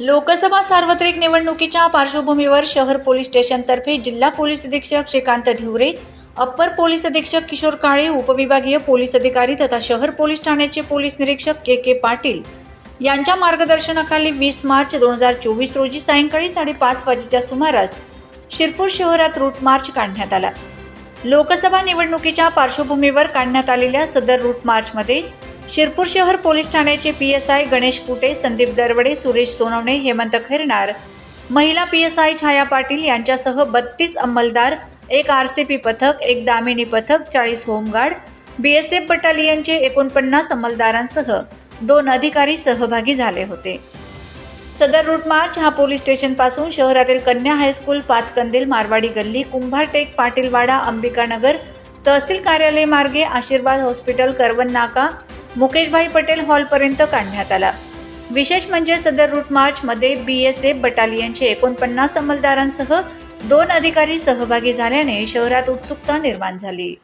लोकसभा सार्वत्रिक निवडणुकीच्या पार्श्वभूमीवर शहर पोलीस स्टेशनतर्फे जिल्हा पोलीस अधीक्षक श्रीकांत धिवरे अप्पर पोलीस अधीक्षक किशोर काळे उपविभागीय पोलीस अधिकारी तथा शहर पोलीस ठाण्याचे पोलीस निरीक्षक के के पाटील यांच्या मार्गदर्शनाखाली वीस मार्च दोन हजार चोवीस रोजी सायंकाळी साडेपाच वाजेच्या सुमारास शिरपूर शहरात रूट मार्च काढण्यात आला. लोकसभा निवडणुकीच्या पार्श्वभूमीवर काढण्यात आलेल्या सदर रूट मार्चमध्ये शिरपूर शहर पोलीस ठाण्याचे P S I Ganesh Kute Sandeep Darawade Suresh Sonawane Hemant Khairnar. महिला P S I Chhaya Patil यांच्यासह बत्तीस अंमलदार एक आर सी पी पथक एक दामिनी पथक चाळीस home guard B S F बटालियनचे एकोणपन्नास अंमलदारांसह दोन अधिकारी सहभागी झाले होते. सदर रूट मार्च हा पोलीस स्टेशनपासून शहरातील कन्या हायस्कूल पाच कंदील मारवाडी गल्ली कुंभारटेक पाटीलवाडा अंबिकानगर तहसील कार्यालय मार्गे आशीर्वाद हॉस्पिटल करवन नाका मुकेशभाई पटेल हॉलपर्यंत काढण्यात आला. विशेष म्हणजे सदर रूट मार्चमध्ये बी एस एफ बटालियनचे एकोणपन्नास अंमलदारांसह दोन अधिकारी सहभागी झाल्याने शहरात उत्सुकता निर्माण झाली.